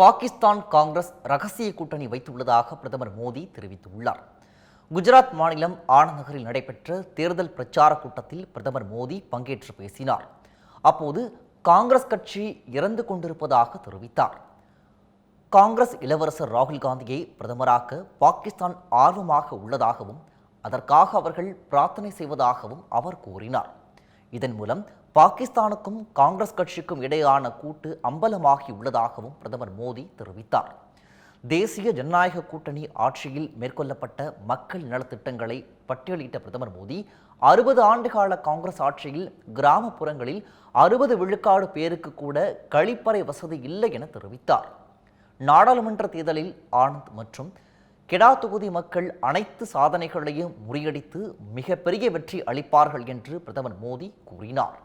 பாகிஸ்தான் காங்கிரஸ் ரகசிய கூட்டணி வைத்துள்ளதாக பிரதமர் மோடி தெரிவித்துள்ளார். குஜராத் மாநிலம் ஆனந்த் நகரில் நடைபெற்ற தேர்தல் பிரச்சார கூட்டத்தில் பிரதமர் மோடி பங்கேற்று பேசினார். அப்போது காங்கிரஸ் கட்சி இறந்து கொண்டிருப்பதாக தெரிவித்தார். காங்கிரஸ் இளவரசர் ராகுல் காந்தியை பிரதமராக்க பாகிஸ்தான் ஆர்வமாக உள்ளதாகவும் அதற்காக அவர்கள் பிரார்த்தனை செய்வதாகவும் அவர் கூறினார். இதன் மூலம் பாகிஸ்தானுக்கும் காங்கிரஸ் கட்சிக்கும் இடையான கூட்டு அம்பலமாகி உள்ளதாகவும் பிரதமர் மோடி தெரிவித்தார். தேசிய ஜனநாயக கூட்டணி ஆட்சியில் மேற்கொள்ளப்பட்ட மக்கள் நலத்திட்டங்களை பட்டியலிட்ட பிரதமர் மோடி அறுபது ஆண்டுகால காங்கிரஸ் ஆட்சியில் கிராமப்புறங்களில் அறுபது விழுக்காடு பேருக்கு கூட கழிப்பறை வசதி இல்லை என தெரிவித்தார். நாடாளுமன்ற தேர்தலில் ஆனந்த் மற்றும் கெடா தொகுதி மக்கள் அனைத்து சாதனைகளையும் முறியடித்து மிகப்பெரிய வெற்றி அளிப்பார்கள் என்று பிரதமர் மோடி கூறினார்.